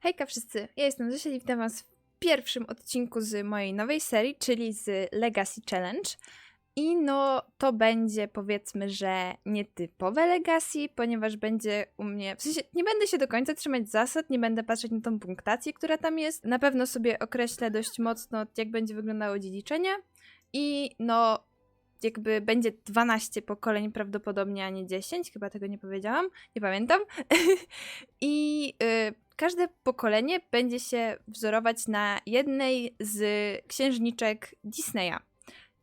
Hejka wszyscy, ja jestem Zosia i witam was w pierwszym odcinku z mojej nowej serii, czyli z Legacy Challenge. I no, to będzie powiedzmy, że nietypowe Legacy, ponieważ będzie u mnie, w sensie nie będę się do końca trzymać zasad, nie będę patrzeć na tą punktację, która tam jest. Na pewno sobie określę dość mocno, jak będzie wyglądało dziedziczenie. I no, jakby będzie 12 pokoleń prawdopodobnie, a nie 10, chyba tego nie powiedziałam, nie pamiętam. I y, każde pokolenie będzie się wzorować na jednej z księżniczek Disneya.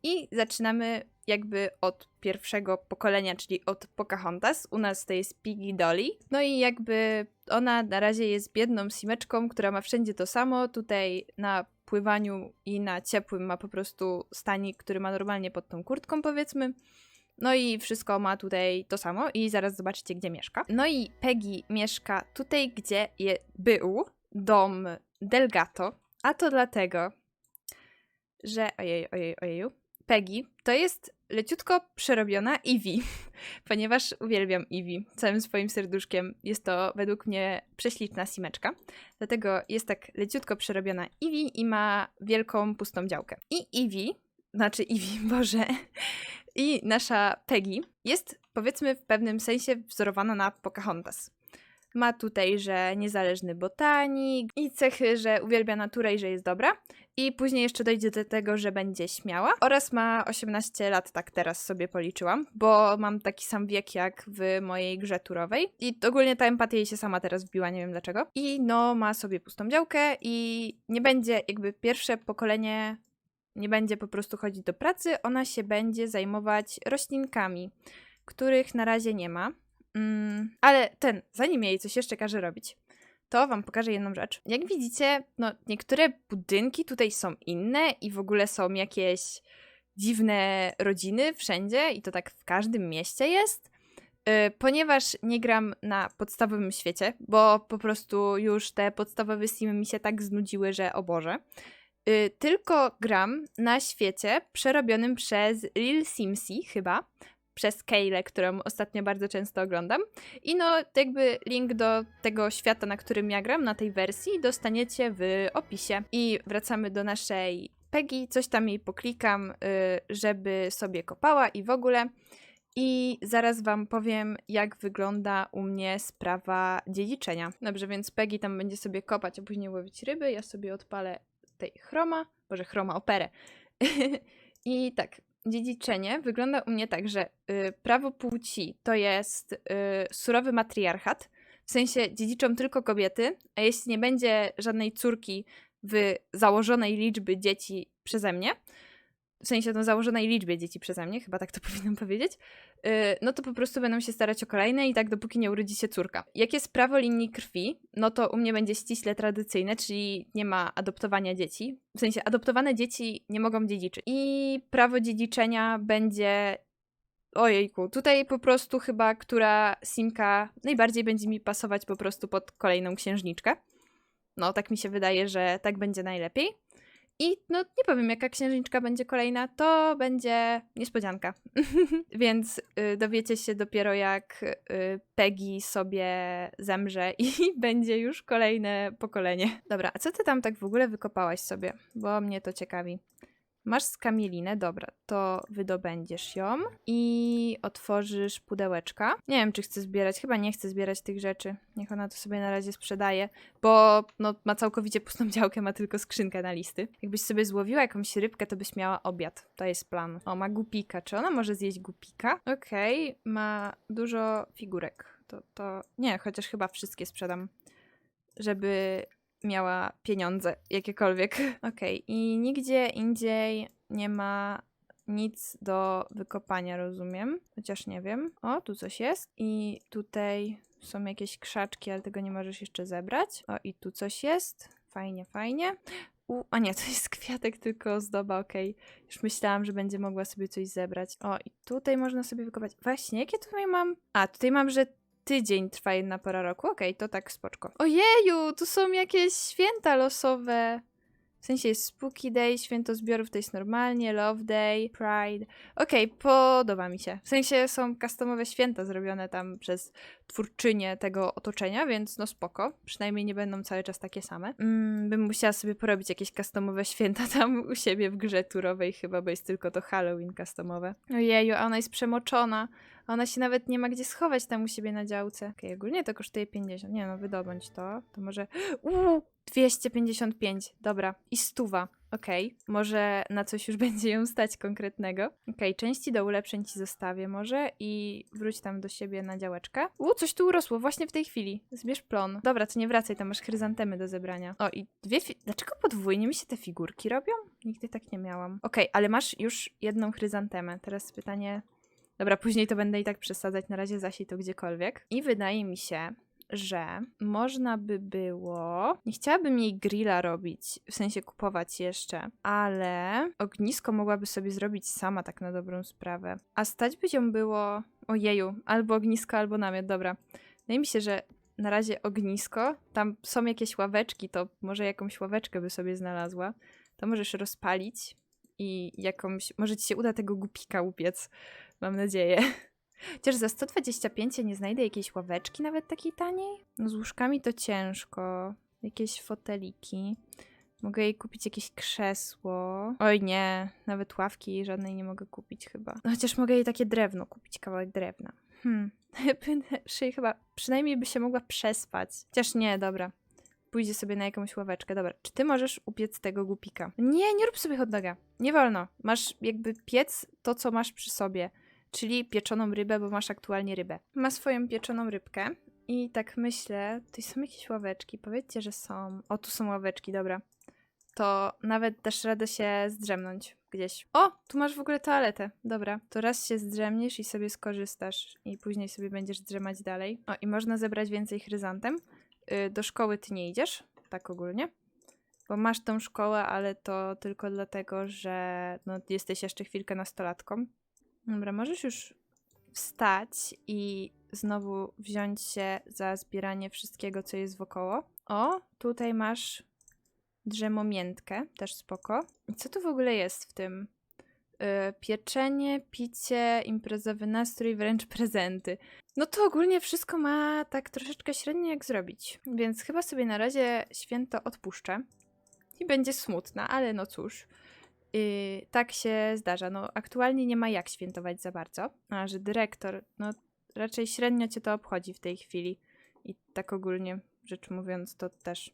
I zaczynamy jakby od pierwszego pokolenia, czyli od Pocahontas. U nas to jest Piggy Dolly. No i jakby ona na razie jest biedną simeczką, która ma wszędzie to samo. Tutaj na pływaniu i na ciepłym ma po prostu stanik, który ma normalnie pod tą kurtką, powiedzmy. No i wszystko ma tutaj to samo i zaraz zobaczycie, gdzie mieszka. No i Peggy mieszka tutaj, gdzie je był dom Delgato, a to dlatego, że ojej, ojej, ojeju, Peggy to jest leciutko przerobiona Eevee, ponieważ uwielbiam Eevee całym swoim serduszkiem. Jest to według mnie prześliczna simeczka. Dlatego jest tak leciutko przerobiona Eevee i ma wielką pustą działkę. I Eevee, znaczy Eevee, Boże, i nasza Peggy jest powiedzmy w pewnym sensie wzorowana na Pocahontas. Ma tutaj, że niezależny botanik i cechy, że uwielbia naturę i że jest dobra. I później jeszcze dojdzie do tego, że będzie śmiała. Oraz ma 18 lat, tak teraz sobie policzyłam, bo mam taki sam wiek jak w mojej grze turowej. I ogólnie ta empatia jej się sama teraz wbiła, nie wiem dlaczego. I no, ma sobie pustą działkę i nie będzie jakby pierwsze pokolenie nie będzie po prostu chodzić do pracy, ona się będzie zajmować roślinkami, których na razie nie ma. Mm, ale ten, zanim jej coś jeszcze każe robić, to wam pokażę jedną rzecz. Jak widzicie, no niektóre budynki tutaj są inne i w ogóle są jakieś dziwne rodziny wszędzie i to tak w każdym mieście jest. Yy, ponieważ nie gram na podstawowym świecie, bo po prostu już te podstawowe simy mi się tak znudziły, że o Boże. Yy, tylko gram na świecie przerobionym przez Lil Simsy chyba, przez Keyle, którą ostatnio bardzo często oglądam. I no, jakby link do tego świata, na którym ja gram, na tej wersji, dostaniecie w opisie. I wracamy do naszej Peggy, coś tam jej poklikam, yy, żeby sobie kopała i w ogóle. I zaraz wam powiem, jak wygląda u mnie sprawa dziedziczenia. Dobrze, więc Peggy tam będzie sobie kopać, a później łowić ryby. Ja sobie odpalę tej chroma, boże, chroma, operę. I tak, dziedziczenie wygląda u mnie tak, że y, prawo płci to jest y, surowy matriarchat, w sensie dziedziczą tylko kobiety, a jeśli nie będzie żadnej córki w założonej liczby dzieci przeze mnie, w sensie no założonej liczbie dzieci przeze mnie, chyba tak to powinnam powiedzieć, yy, no to po prostu będą się starać o kolejne i tak dopóki nie urodzi się córka. Jak jest prawo linii krwi, no to u mnie będzie ściśle tradycyjne, czyli nie ma adoptowania dzieci. W sensie adoptowane dzieci nie mogą dziedziczyć. I prawo dziedziczenia będzie Ojejku, tutaj po prostu chyba, która simka najbardziej będzie mi pasować po prostu pod kolejną księżniczkę. No, tak mi się wydaje, że tak będzie najlepiej. I no nie powiem, jaka księżniczka będzie kolejna, to będzie niespodzianka. Więc y, dowiecie się dopiero jak y, Peggy sobie zemrze i będzie już kolejne pokolenie. Dobra, a co ty tam tak w ogóle wykopałaś sobie? Bo mnie to ciekawi. Masz skamielinę, dobra, to wydobędziesz ją i otworzysz pudełeczka. Nie wiem, czy chcę zbierać, chyba nie chcę zbierać tych rzeczy. Niech ona to sobie na razie sprzedaje, bo no, ma całkowicie pustą działkę, ma tylko skrzynkę na listy. Jakbyś sobie złowiła jakąś rybkę, to byś miała obiad. To jest plan. O, ma gupika. Czy ona może zjeść gupika? Okej, okay. ma dużo figurek. To, to nie, chociaż chyba wszystkie sprzedam, żeby miała pieniądze, jakiekolwiek. Okej, okay. i nigdzie indziej nie ma nic do wykopania, rozumiem. Chociaż nie wiem. O, tu coś jest. I tutaj są jakieś krzaczki, ale tego nie możesz jeszcze zebrać. O, i tu coś jest. Fajnie, fajnie. U, a nie, to jest kwiatek, tylko ozdoba, okej. Okay. Już myślałam, że będzie mogła sobie coś zebrać. O, i tutaj można sobie wykopać. Właśnie, jakie tutaj mam? A, tutaj mam, że tydzień trwa jedna pora roku. Okej, okay, to tak spoczko. Ojeju, tu są jakieś święta losowe. W sensie jest Spooky Day, Święto Zbiorów to jest normalnie, Love Day, Pride. Okej, okay, podoba mi się. W sensie są customowe święta zrobione tam przez twórczynie tego otoczenia, więc no spoko. Przynajmniej nie będą cały czas takie same. Mm, bym musiała sobie porobić jakieś customowe święta tam u siebie w grze turowej chyba, bo jest tylko to Halloween customowe. Ojeju, a ona jest przemoczona. Ona się nawet nie ma gdzie schować tam u siebie na działce. Okej, ogólnie to kosztuje 50. Nie no, wydobądź to. To może... Uuu, 255. Dobra. I stuwa. Okej, może na coś już będzie ją stać konkretnego. Okej, części do ulepszeń ci zostawię może i wróć tam do siebie na działeczkę. U, coś tu urosło właśnie w tej chwili. Zbierz plon. Dobra, to nie wracaj, tam masz chryzantemy do zebrania. O, i dwie fi- Dlaczego podwójnie mi się te figurki robią? Nigdy tak nie miałam. Okej, ale masz już jedną chryzantemę. Teraz pytanie... Dobra, później to będę i tak przesadzać, na razie zasi to gdziekolwiek. I wydaje mi się, że można by było. Nie chciałabym jej grilla robić, w sensie kupować jeszcze, ale ognisko mogłaby sobie zrobić sama, tak na dobrą sprawę. A stać by ją było. Ojeju, albo ognisko, albo namiot, dobra. Wydaje mi się, że na razie ognisko, tam są jakieś ławeczki, to może jakąś ławeczkę by sobie znalazła. To możesz rozpalić i jakąś. Może ci się uda tego głupika upiec. Mam nadzieję. Chociaż za 125 ja nie znajdę jakiejś ławeczki nawet takiej taniej. No z łóżkami to ciężko. Jakieś foteliki. Mogę jej kupić jakieś krzesło. Oj nie, nawet ławki żadnej nie mogę kupić chyba. No chociaż mogę jej takie drewno kupić, kawałek drewna. Hmm, chyba przynajmniej by się mogła przespać. Chociaż nie, dobra. Pójdzie sobie na jakąś ławeczkę. Dobra, czy ty możesz upiec tego głupika? Nie, nie rób sobie hot doga. Nie wolno. Masz jakby piec to, co masz przy sobie czyli pieczoną rybę, bo masz aktualnie rybę. Ma swoją pieczoną rybkę i tak myślę, tutaj są jakieś ławeczki, powiedzcie, że są. O, tu są ławeczki, dobra. To nawet dasz radę się zdrzemnąć gdzieś. O, tu masz w ogóle toaletę. Dobra, to raz się zdrzemniesz i sobie skorzystasz i później sobie będziesz drzemać dalej. O, i można zebrać więcej chryzantem. Yy, do szkoły ty nie idziesz, tak ogólnie. Bo masz tą szkołę, ale to tylko dlatego, że no, jesteś jeszcze chwilkę nastolatką. Dobra, możesz już wstać i znowu wziąć się za zbieranie wszystkiego, co jest wokoło. O, tutaj masz drzemomiętkę, też spoko. I co tu w ogóle jest w tym? Yy, pieczenie, picie, imprezowy nastrój, wręcz prezenty. No to ogólnie wszystko ma tak troszeczkę średnio jak zrobić. Więc chyba sobie na razie święto odpuszczę. I będzie smutna, ale no cóż. Yy, tak się zdarza. No, aktualnie nie ma jak świętować za bardzo, a że dyrektor, no raczej średnio cię to obchodzi w tej chwili. I tak ogólnie rzecz mówiąc, to też.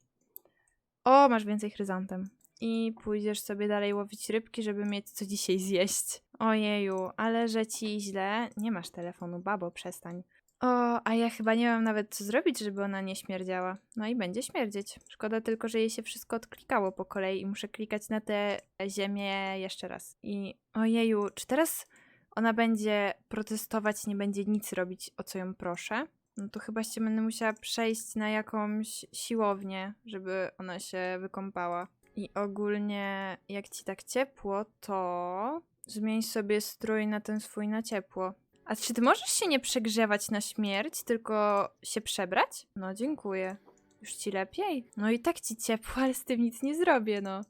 O, masz więcej chryzantem. I pójdziesz sobie dalej łowić rybki, żeby mieć co dzisiaj zjeść. Ojeju, ale że ci źle. Nie masz telefonu, babo, przestań. O, a ja chyba nie mam nawet co zrobić, żeby ona nie śmierdziała. No i będzie śmierdzieć. Szkoda tylko, że jej się wszystko odklikało po kolei i muszę klikać na tę ziemię jeszcze raz. I ojeju, czy teraz ona będzie protestować, nie będzie nic robić, o co ją proszę? No to chyba się będę musiała przejść na jakąś siłownię, żeby ona się wykąpała. I ogólnie, jak ci tak ciepło, to zmień sobie strój na ten swój na ciepło. A czy ty możesz się nie przegrzewać na śmierć, tylko się przebrać? No, dziękuję. Już ci lepiej? No i tak ci ciepło, ale z tym nic nie zrobię, no.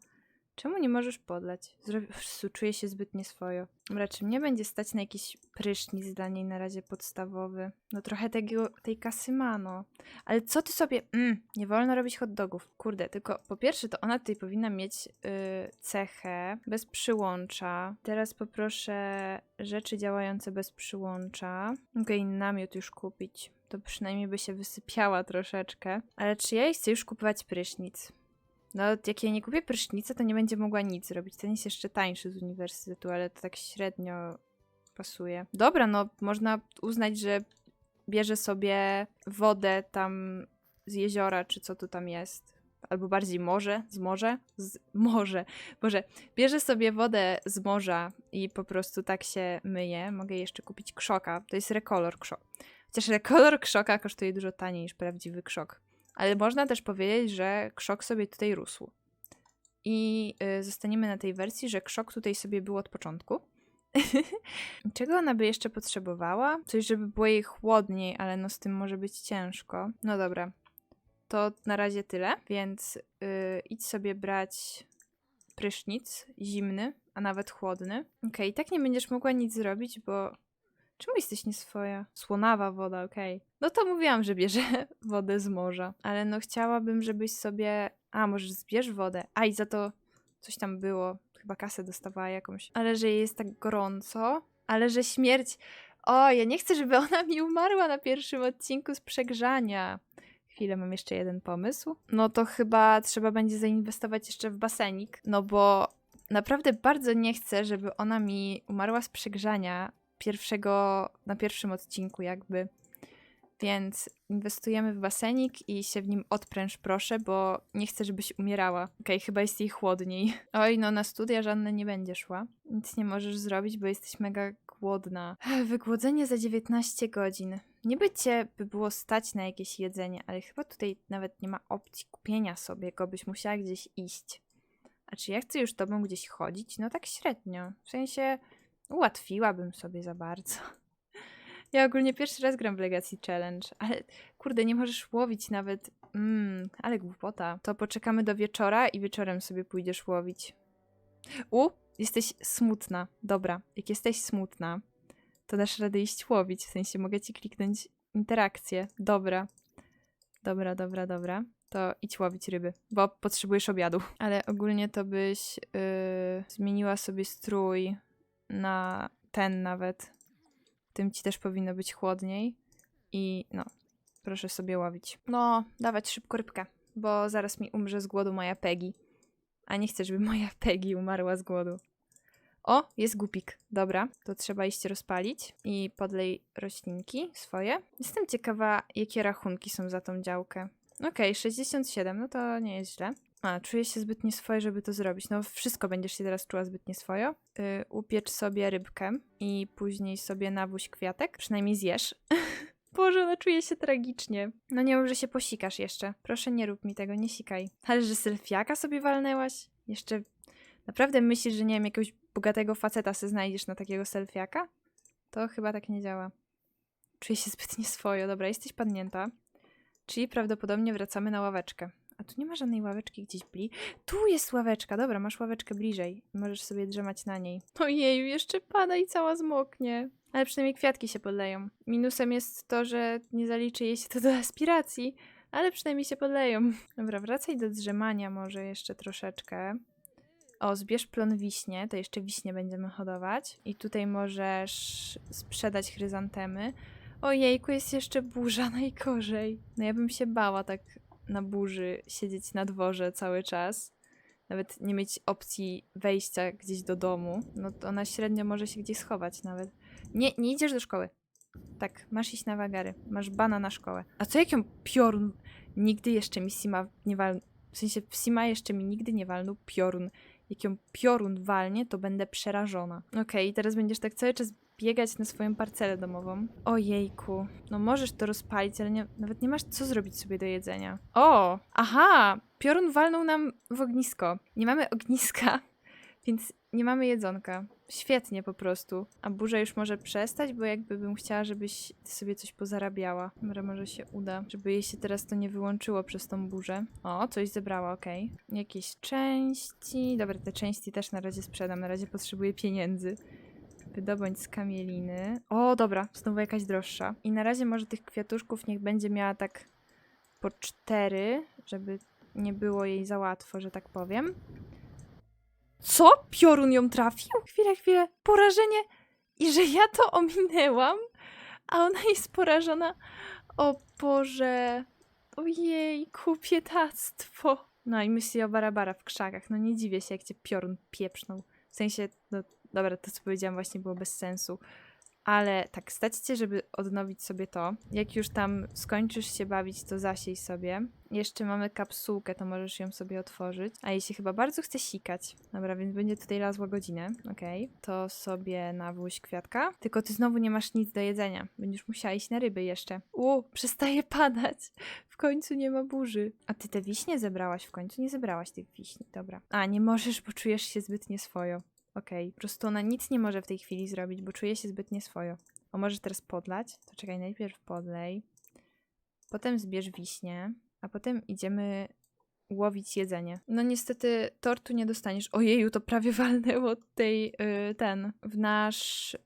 Czemu nie możesz podlać? Zrobi... Jezu, Czuję się zbyt nieswojo. Czy mnie będzie stać na jakiś prysznic dla niej na razie podstawowy? No trochę tego, tej kasy no. Ale co ty sobie... Mm, nie wolno robić hot dogów. Kurde, tylko po pierwsze to ona tutaj powinna mieć yy, cechę bez przyłącza. Teraz poproszę rzeczy działające bez przyłącza. Mogę jej namiot już kupić. To przynajmniej by się wysypiała troszeczkę. Ale czy ja jej chcę już kupować prysznic? No, jak ja nie kupię prysznica, to nie będzie mogła nic zrobić. Ten jest jeszcze tańszy z uniwersytetu, ale to tak średnio pasuje. Dobra, no można uznać, że bierze sobie wodę tam z jeziora, czy co tu tam jest. Albo bardziej morze, z morza, z morze, Boże, bierze sobie wodę z morza i po prostu tak się myje. Mogę jeszcze kupić krzoka. To jest rekolor krzok. Chociaż rekolor krzoka kosztuje dużo taniej niż prawdziwy krzok. Ale można też powiedzieć, że krzok sobie tutaj rósł. I y, zostaniemy na tej wersji, że krzok tutaj sobie był od początku. Czego ona by jeszcze potrzebowała? Coś, żeby było jej chłodniej, ale no z tym może być ciężko. No dobra. To na razie tyle, więc y, idź sobie brać prysznic zimny, a nawet chłodny. Okej, i tak nie będziesz mogła nic zrobić, bo Czemu jesteś nieswoja? Słonawa woda, okej. No to mówiłam, że bierze wodę z morza. Ale no chciałabym, żebyś sobie... A, może zbierz wodę. A, i za to coś tam było. Chyba kasę dostawała jakąś. Ale że jej jest tak gorąco. Ale że śmierć... O, ja nie chcę, żeby ona mi umarła na pierwszym odcinku z przegrzania. Chwilę, mam jeszcze jeden pomysł. No to chyba trzeba będzie zainwestować jeszcze w basenik. No bo naprawdę bardzo nie chcę, żeby ona mi umarła z przegrzania pierwszego, na pierwszym odcinku jakby. Więc inwestujemy w basenik i się w nim odpręż proszę, bo nie chcę, żebyś umierała. Okej, chyba jest jej chłodniej. Oj, no na studia żadne nie będzie szła. Nic nie możesz zrobić, bo jesteś mega głodna. Wygłodzenie za 19 godzin. Niby cię by było stać na jakieś jedzenie, ale chyba tutaj nawet nie ma opcji kupienia sobie go, byś musiała gdzieś iść. A czy ja chcę już tobą gdzieś chodzić? No tak średnio. W sensie ułatwiłabym sobie za bardzo. Ja ogólnie pierwszy raz gram w Legacy Challenge, ale kurde, nie możesz łowić nawet. Mmm, ale głupota. To poczekamy do wieczora i wieczorem sobie pójdziesz łowić. U, jesteś smutna. Dobra, jak jesteś smutna, to dasz radę iść łowić. W sensie mogę ci kliknąć interakcję. Dobra. Dobra, dobra, dobra. To idź łowić ryby, bo potrzebujesz obiadu. Ale ogólnie to byś yy, zmieniła sobie strój na ten nawet. Tym ci też powinno być chłodniej. I no, proszę sobie łowić. No, dawać szybko rybkę, bo zaraz mi umrze z głodu moja Peggy. A nie chcę, żeby moja Peggy umarła z głodu. O, jest głupik. Dobra, to trzeba iść rozpalić i podlej roślinki swoje. Jestem ciekawa, jakie rachunki są za tą działkę. Okej, 67, no to nie jest źle. A, czuję się zbyt nieswojo, żeby to zrobić. No, wszystko będziesz się teraz czuła zbyt nieswojo. Yy, upiecz sobie rybkę i później sobie nawóź kwiatek. Przynajmniej zjesz. Boże, no czuję się tragicznie. No nie mów, że się posikasz jeszcze. Proszę, nie rób mi tego, nie sikaj. Ale że selfiaka sobie walnęłaś? Jeszcze naprawdę myślisz, że nie wiem, jakiegoś bogatego faceta se znajdziesz na takiego selfiaka? To chyba tak nie działa. Czuję się zbyt nieswojo. Dobra, jesteś padnięta. Czyli prawdopodobnie wracamy na ławeczkę. A tu nie ma żadnej ławeczki gdzieś bli. Tu jest ławeczka, dobra, masz ławeczkę bliżej. Możesz sobie drzemać na niej. Ojeju, jeszcze pada i cała zmoknie. Ale przynajmniej kwiatki się podleją. Minusem jest to, że nie zaliczy jej się to do aspiracji, ale przynajmniej się podleją. Dobra, wracaj do drzemania może jeszcze troszeczkę. O, zbierz plon wiśnie, to jeszcze wiśnie będziemy hodować. I tutaj możesz sprzedać chryzantemy. Ojejku, jest jeszcze burza, najgorzej. No ja bym się bała tak na burzy siedzieć na dworze cały czas. Nawet nie mieć opcji wejścia gdzieś do domu. No to ona średnio może się gdzieś schować nawet. Nie, nie idziesz do szkoły. Tak, masz iść na wagary. Masz bana na szkołę. A co jak ją piorun... Nigdy jeszcze mi Sima nie walnął... W sensie Sima jeszcze mi nigdy nie walnął piorun. Jak ją piorun walnie, to będę przerażona. Okej, teraz będziesz tak cały czas biegać na swoją parcelę domową. Ojejku. No możesz to rozpalić, ale nie, nawet nie masz co zrobić sobie do jedzenia. O! Aha! Piorun walnął nam w ognisko. Nie mamy ogniska, więc nie mamy jedzonka. Świetnie po prostu. A burza już może przestać, bo jakby bym chciała, żebyś sobie coś pozarabiała. Dobra, może się uda, żeby jej się teraz to nie wyłączyło przez tą burzę. O, coś zebrała, okej. Jakieś części. Dobra, te części też na razie sprzedam. Na razie potrzebuję pieniędzy. Wydobądź z kamieliny. O, dobra, znowu jakaś droższa. I na razie może tych kwiatuszków niech będzie miała tak po cztery, żeby nie było jej za łatwo, że tak powiem. Co? Piorun ją trafił? Chwilę, chwilę. Porażenie. I że ja to ominęłam, a ona jest porażona. O Boże. Ojej, kupietactwo. No i myśli o barabara w krzakach. No nie dziwię się, jak cię piorun pieprznął. W sensie, no dobra, to co powiedziałam właśnie było bez sensu. Ale tak, stać cię, żeby odnowić sobie to. Jak już tam skończysz się bawić, to zasiej sobie. Jeszcze mamy kapsułkę, to możesz ją sobie otworzyć. A jej się chyba bardzo chce sikać. Dobra, więc będzie tutaj razła godzinę. Okej. To sobie nawóź kwiatka. Tylko ty znowu nie masz nic do jedzenia. Będziesz musiała iść na ryby jeszcze. U, przestaje padać. W końcu nie ma burzy. A ty te wiśnie zebrałaś w końcu? Nie zebrałaś tych wiśni, dobra. A, nie możesz, bo czujesz się zbyt nieswojo. Okej, po prostu ona nic nie może w tej chwili zrobić, bo czuje się zbyt nieswojo. O, możesz teraz podlać? To czekaj, najpierw podlej. Potem zbierz wiśnie, a potem idziemy łowić jedzenie. No niestety tortu nie dostaniesz. Ojeju, to prawie walnęło tej, y, ten, w nasz y,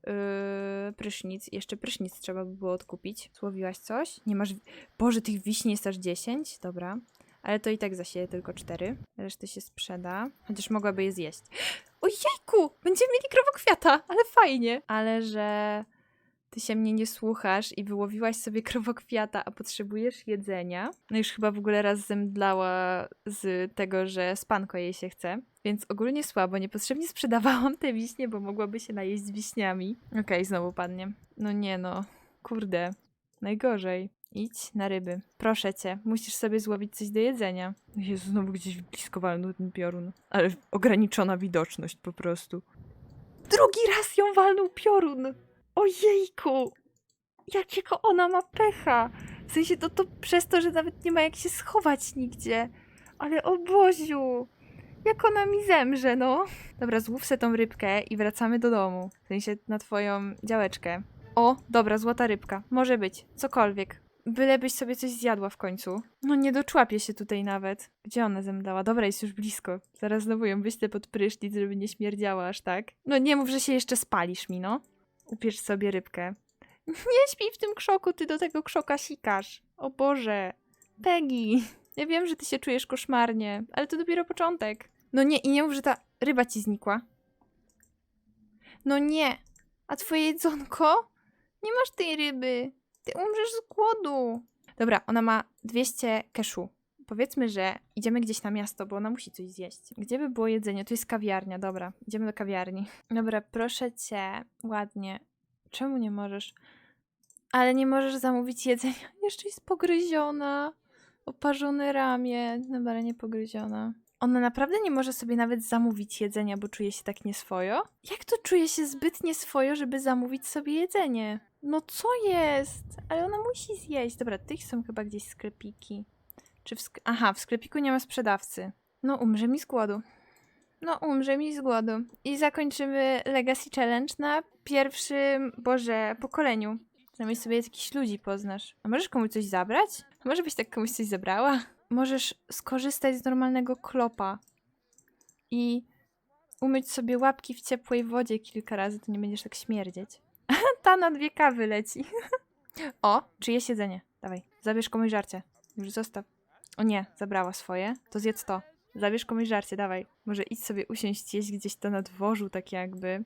prysznic. Jeszcze prysznic trzeba by było odkupić. Złowiłaś coś? Nie masz... Boże, tych wiśni jest aż 10? Dobra. Ale to i tak zasieje tylko 4. Reszty się sprzeda. Chociaż mogłaby je zjeść. Ojejku! Będziemy mieli krowokwiata! Ale fajnie! Ale że ty się mnie nie słuchasz i wyłowiłaś sobie krowokwiata, a potrzebujesz jedzenia. No już chyba w ogóle raz zemdlała z tego, że spanko jej się chce. Więc ogólnie słabo, niepotrzebnie sprzedawałam te wiśnie, bo mogłaby się najeść z wiśniami. Okej, znowu padnie. No nie no, kurde, najgorzej. Idź na ryby. Proszę cię, musisz sobie złowić coś do jedzenia. Jezu, znowu gdzieś blisko walnął ten piorun. Ale ograniczona widoczność po prostu. Drugi raz ją walnął piorun! Ojejku! Jakiego ona ma pecha! W sensie to, to przez to, że nawet nie ma jak się schować nigdzie. Ale o Boziu! Jak ona mi zemrze, no! Dobra, złów se tą rybkę i wracamy do domu. W sensie na twoją działeczkę. O, dobra, złota rybka. Może być. Cokolwiek. Bylebyś sobie coś zjadła w końcu. No nie doczłapię się tutaj nawet. Gdzie ona zemdlała? Dobra, jest już blisko. Zaraz znowu ją wyślę pod prysznic, żeby nie śmierdziała aż tak. No nie mów, że się jeszcze spalisz mi, no. Sobie rybkę. Nie śpij w tym krzoku, ty do tego krzoka sikasz. O Boże. Peggy, ja wiem, że ty się czujesz koszmarnie, ale to dopiero początek. No nie, i nie mów, że ta ryba ci znikła. No nie. A twoje jedzonko? Nie masz tej ryby. Ty umrzesz z głodu. Dobra, ona ma 200 keszu. Powiedzmy, że idziemy gdzieś na miasto, bo ona musi coś zjeść. Gdzie by było jedzenie? Tu jest kawiarnia, dobra. Idziemy do kawiarni. Dobra, proszę cię, ładnie. Czemu nie możesz? Ale nie możesz zamówić jedzenia. Jeszcze jest pogryziona. Oparzone ramię. Dobra, nie pogryziona. Ona naprawdę nie może sobie nawet zamówić jedzenia, bo czuje się tak nieswojo? Jak to czuje się zbyt nieswojo, żeby zamówić sobie jedzenie? No co jest? Ale ona musi zjeść. Dobra, tych są chyba gdzieś sklepiki. Czy w sk- Aha, w sklepiku nie ma sprzedawcy. No, umrze mi z głodu. No, umrze mi z głodu. I zakończymy Legacy Challenge na pierwszym, Boże, pokoleniu. Przynajmniej sobie jakichś ludzi poznasz. A możesz komuś coś zabrać? A może byś tak komuś coś zabrała? Możesz skorzystać z normalnego klopa i umyć sobie łapki w ciepłej wodzie kilka razy, to nie będziesz tak śmierdzieć. Ta na dwie kawy leci. o, czyjeś jedzenie. Dawaj, zabierz komuś żarcie. Już zostaw. O nie, zabrała swoje. To zjedz to. Zabierz komuś żarcie, dawaj. Może idź sobie usiąść jeść gdzieś to na dworzu, tak jakby.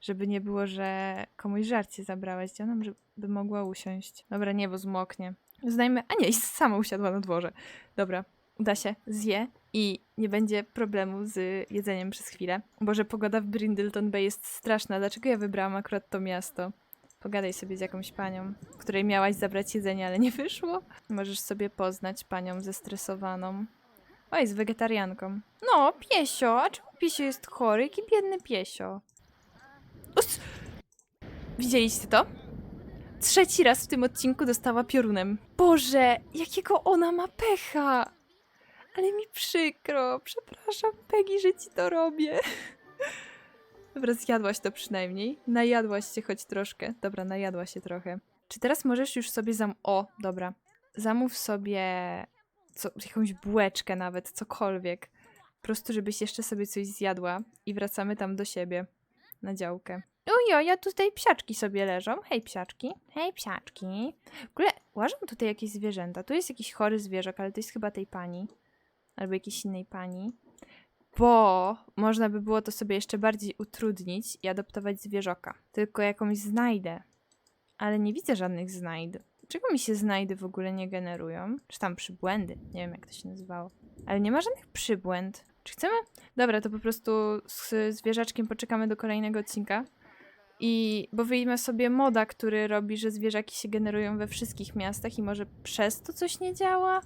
Żeby nie było, że komuś żarcie zabrałeś. Gdzie ona by mogła usiąść? Dobra, nie, bo zmoknie. Znajmy... A nie, sama usiadła na dworze. Dobra, uda się, zje i nie będzie problemu z jedzeniem przez chwilę. Boże, pogoda w Brindleton Bay jest straszna. Dlaczego ja wybrałam akurat to miasto? Pogadaj sobie z jakąś panią, której miałaś zabrać jedzenie, ale nie wyszło. Możesz sobie poznać panią zestresowaną. O, jest wegetarianką. No, piesio, a czemu piesio jest chory? Jaki biedny piesio. Us! Widzieliście to? Trzeci raz w tym odcinku dostała piorunem. Boże, jakiego ona ma pecha! Ale mi przykro. Przepraszam, Peggy, że ci to robię. Dobra, zjadłaś to przynajmniej. Najadłaś się choć troszkę. Dobra, najadła się trochę. Czy teraz możesz już sobie zam... O, dobra. Zamów sobie co, jakąś bułeczkę nawet, cokolwiek. Po prostu, żebyś jeszcze sobie coś zjadła i wracamy tam do siebie. Na działkę. Ujo, ja tutaj psiaczki sobie leżą. Hej, psiaczki. Hej, psiaczki. W ogóle łażą tutaj jakieś zwierzęta. Tu jest jakiś chory zwierzak, ale to jest chyba tej pani. Albo jakiejś innej pani. Bo można by było to sobie jeszcze bardziej utrudnić i adoptować zwierzoka. Tylko jakąś znajdę. Ale nie widzę żadnych znajd. Czego mi się znajdy w ogóle nie generują? Czy tam przybłędy? Nie wiem, jak to się nazywało. Ale nie ma żadnych przybłęd. Czy chcemy? Dobra, to po prostu z zwierzaczkiem poczekamy do kolejnego odcinka. I bo wyjmę sobie moda, który robi, że zwierzaki się generują we wszystkich miastach i może przez to coś nie działa?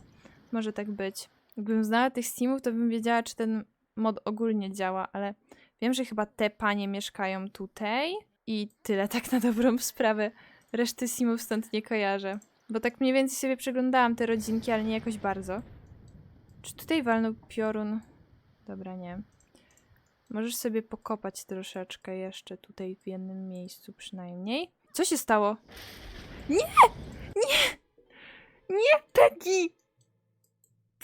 Może tak być. Gdybym znała tych Steamów, to bym wiedziała, czy ten mod ogólnie działa, ale wiem, że chyba te panie mieszkają tutaj i tyle tak na dobrą sprawę. Reszty Simów stąd nie kojarzę. Bo tak mniej więcej sobie przeglądałam te rodzinki, ale nie jakoś bardzo. Czy tutaj walnął piorun? Dobra, nie. Możesz sobie pokopać troszeczkę jeszcze tutaj w jednym miejscu przynajmniej. Co się stało? Nie! Nie! Nie, Peggy!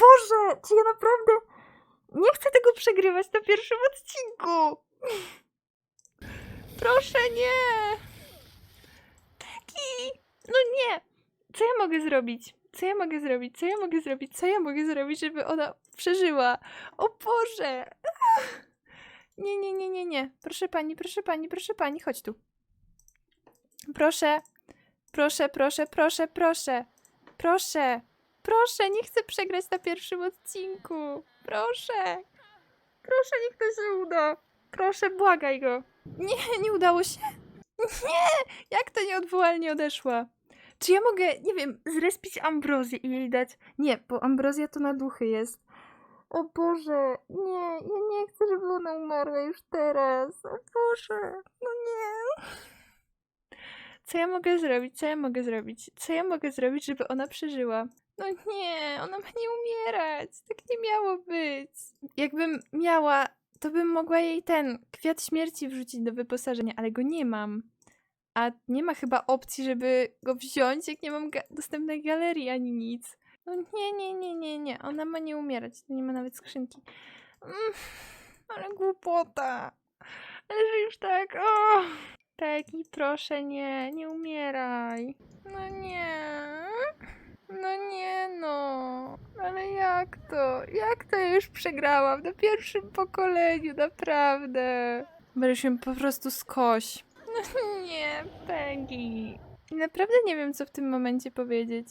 Boże, czy ja naprawdę nie chcę tego przegrywać na pierwszym odcinku? Proszę, nie! Taki! No nie! Co ja mogę zrobić? Co ja mogę zrobić? Co ja mogę zrobić? Co ja mogę zrobić, żeby ona przeżyła? O Boże! Nie, nie, nie, nie, nie. Proszę pani, proszę pani, proszę pani, chodź tu. Proszę, proszę, proszę, proszę, proszę, proszę, proszę, nie chcę przegrać na pierwszym odcinku. Proszę, proszę, niech to się uda. Proszę, błagaj go. Nie, nie udało się. Nie, jak to nieodwołalnie odeszła? Czy ja mogę, nie wiem, zrespić Ambrozję i jej dać... Nie, bo Ambrozja to na duchy jest. O Boże, nie, ja nie chcę, żeby ona umarła już teraz. O Boże, no nie. Co ja mogę zrobić? Co ja mogę zrobić? Co ja mogę zrobić, żeby ona przeżyła? No nie, ona ma nie umierać. Tak nie miało być. Jakbym miała, to bym mogła jej ten kwiat śmierci wrzucić do wyposażenia, ale go nie mam. A nie ma chyba opcji, żeby go wziąć, jak nie mam ga- dostępnej galerii ani nic. No nie, nie, nie, nie, nie. Ona ma nie umierać. Tu nie ma nawet skrzynki. Mm, ale głupota. Ale już tak. O! Taki, proszę, nie, nie umieraj. No nie. No nie, no. Ale jak to? Jak to ja już przegrałam na pierwszym pokoleniu, naprawdę. Się po prostu skoś. No nie, Peggy. Naprawdę nie wiem, co w tym momencie powiedzieć.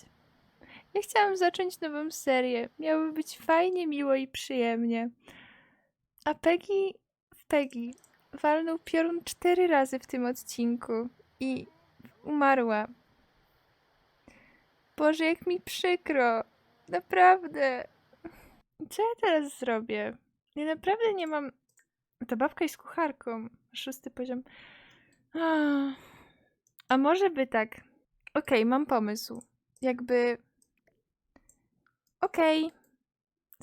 Ja chciałam zacząć nową serię. Miałoby być fajnie, miło i przyjemnie. A Peggy w Peggy walnął piorun cztery razy w tym odcinku i umarła. Boże, jak mi przykro. Naprawdę. Co ja teraz zrobię? Ja naprawdę nie mam... Ta babka jest kucharką. Szósty poziom. A może by tak. Okej, mam pomysł. Jakby. Okej,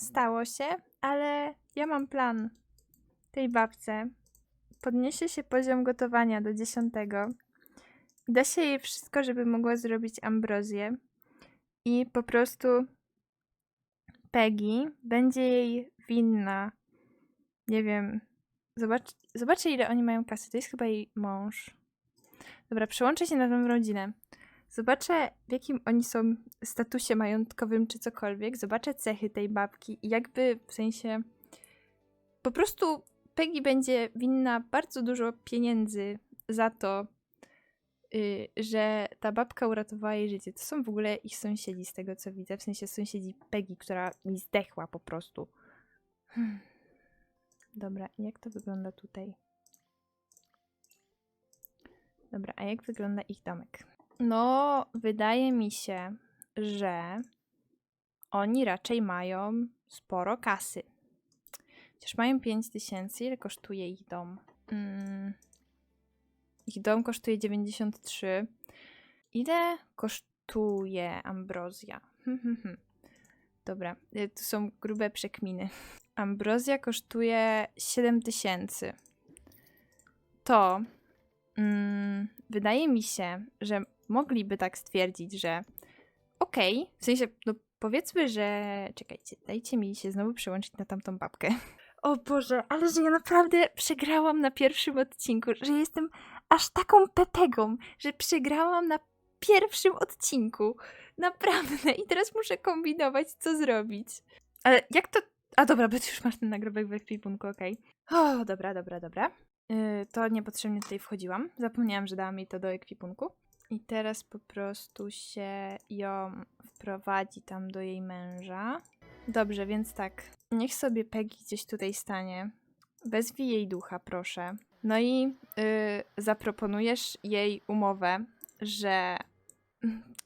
stało się, ale ja mam plan. Tej babce podniesie się poziom gotowania do dziesiątego. Da się jej wszystko, żeby mogła zrobić ambrozję. I po prostu Peggy będzie jej winna. Nie wiem. Zobacz, zobaczcie, ile oni mają kasy. To jest chyba jej mąż. Dobra, przełączę się na tą rodzinę. Zobaczę, w jakim oni są statusie majątkowym czy cokolwiek. Zobaczę cechy tej babki i jakby w sensie. Po prostu Peggy będzie winna bardzo dużo pieniędzy za to, że ta babka uratowała jej życie. To są w ogóle ich sąsiedzi, z tego co widzę. W sensie sąsiedzi Peggy, która mi zdechła po prostu. Hmm. Dobra, jak to wygląda tutaj? Dobra, a jak wygląda ich domek? No, wydaje mi się, że oni raczej mają sporo kasy. Chociaż mają 5 tysięcy, ile kosztuje ich dom? Mm. Ich dom kosztuje 93. Ile kosztuje ambrozja? Hmm, hmm, hmm. Dobra, y, tu są grube przekminy. Ambrozja kosztuje 7 tysięcy. To mm, wydaje mi się, że mogliby tak stwierdzić, że okej, w sensie, no powiedzmy, że czekajcie, dajcie mi się znowu przełączyć na tamtą babkę. O Boże, ale że ja naprawdę przegrałam na pierwszym odcinku, że jestem aż taką pepegą, że przegrałam na pierwszym odcinku. Naprawdę. I teraz muszę kombinować, co zrobić. Ale jak to... A dobra, bo ty już masz ten nagrobek w ekwipunku, okej. O, dobra, dobra, dobra. Yy, to niepotrzebnie tutaj wchodziłam. Zapomniałam, że dałam mi to do ekwipunku. I teraz po prostu się ją wprowadzi tam do jej męża. Dobrze, więc tak. Niech sobie Peggy gdzieś tutaj stanie. Wezwij jej ducha, proszę. No i yy, zaproponujesz jej umowę, że.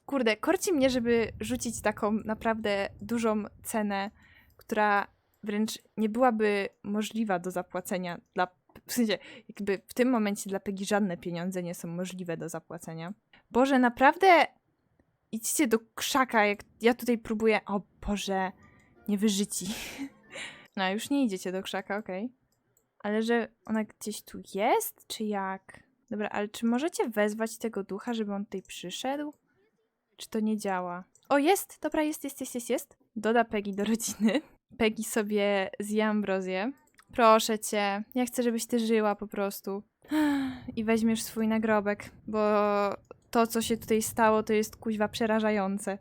Kurde, korci mnie, żeby rzucić taką naprawdę dużą cenę, która wręcz nie byłaby możliwa do zapłacenia dla. W sensie, jakby w tym momencie dla Peggy żadne pieniądze nie są możliwe do zapłacenia. Boże, naprawdę idźcie do krzaka, jak ja tutaj próbuję. O Boże, nie wyżyci. No, już nie idziecie do krzaka, okej. Ale że ona gdzieś tu jest, czy jak? Dobra, ale czy możecie wezwać tego ducha, żeby on tutaj przyszedł? Czy to nie działa? O, jest! Dobra, jest, jest, jest, jest, jest. doda Peggy do rodziny. Peggy sobie zje ambrozję. Proszę cię, ja chcę, żebyś ty żyła po prostu. I weźmiesz swój nagrobek, bo to, co się tutaj stało, to jest kuźwa przerażające.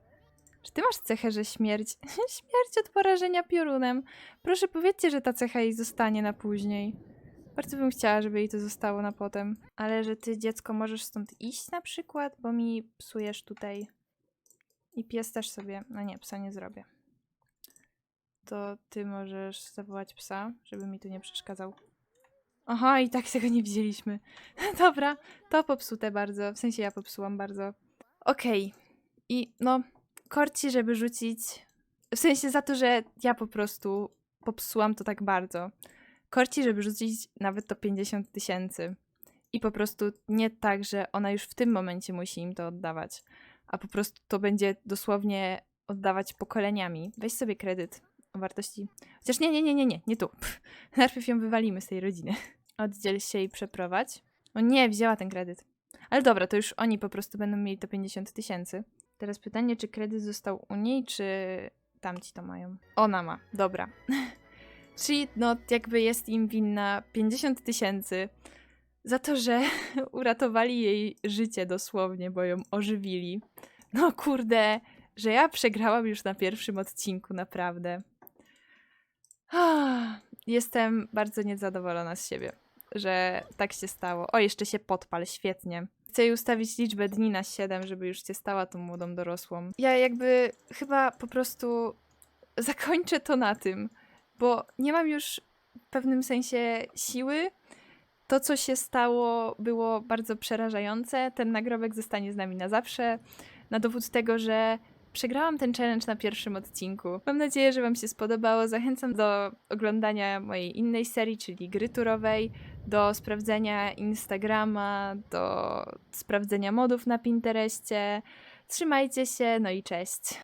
Czy ty masz cechę, że śmierć? śmierć od porażenia piorunem. Proszę powiedzcie, że ta cecha jej zostanie na później. Bardzo bym chciała, żeby jej to zostało na potem. Ale że ty, dziecko, możesz stąd iść na przykład, bo mi psujesz tutaj. I pies też sobie. No nie, psa nie zrobię. To ty możesz zawołać psa, żeby mi tu nie przeszkadzał. Aha, i tak tego nie widzieliśmy. Dobra, to popsute bardzo. W sensie ja popsułam bardzo. Okej. I no, korci, żeby rzucić. W sensie za to, że ja po prostu popsułam to tak bardzo. Korci, żeby rzucić nawet to 50 tysięcy. I po prostu nie tak, że ona już w tym momencie musi im to oddawać, a po prostu to będzie dosłownie oddawać pokoleniami. Weź sobie kredyt o wartości. Chociaż nie, nie, nie, nie, nie, nie tu. Pff, najpierw ją wywalimy z tej rodziny. Oddziel się i przeprowadź. O nie, wzięła ten kredyt. Ale dobra, to już oni po prostu będą mieli to 50 tysięcy. Teraz pytanie, czy kredyt został u niej, czy tamci to mają? Ona ma, dobra. Czyli no jakby jest im winna 50 tysięcy za to, że uratowali jej życie dosłownie, bo ją ożywili. No kurde, że ja przegrałam już na pierwszym odcinku, naprawdę. Ah, Jestem bardzo niezadowolona z siebie, że tak się stało. O, jeszcze się podpal, świetnie. Chcę jej ustawić liczbę dni na 7, żeby już się stała tą młodą dorosłą. Ja jakby chyba po prostu zakończę to na tym, bo nie mam już w pewnym sensie siły. To, co się stało, było bardzo przerażające. Ten nagrobek zostanie z nami na zawsze. Na dowód tego, że przegrałam ten challenge na pierwszym odcinku. Mam nadzieję, że Wam się spodobało. Zachęcam do oglądania mojej innej serii, czyli gry turowej, do sprawdzenia Instagrama, do sprawdzenia modów na Pinterestie. Trzymajcie się, no i cześć.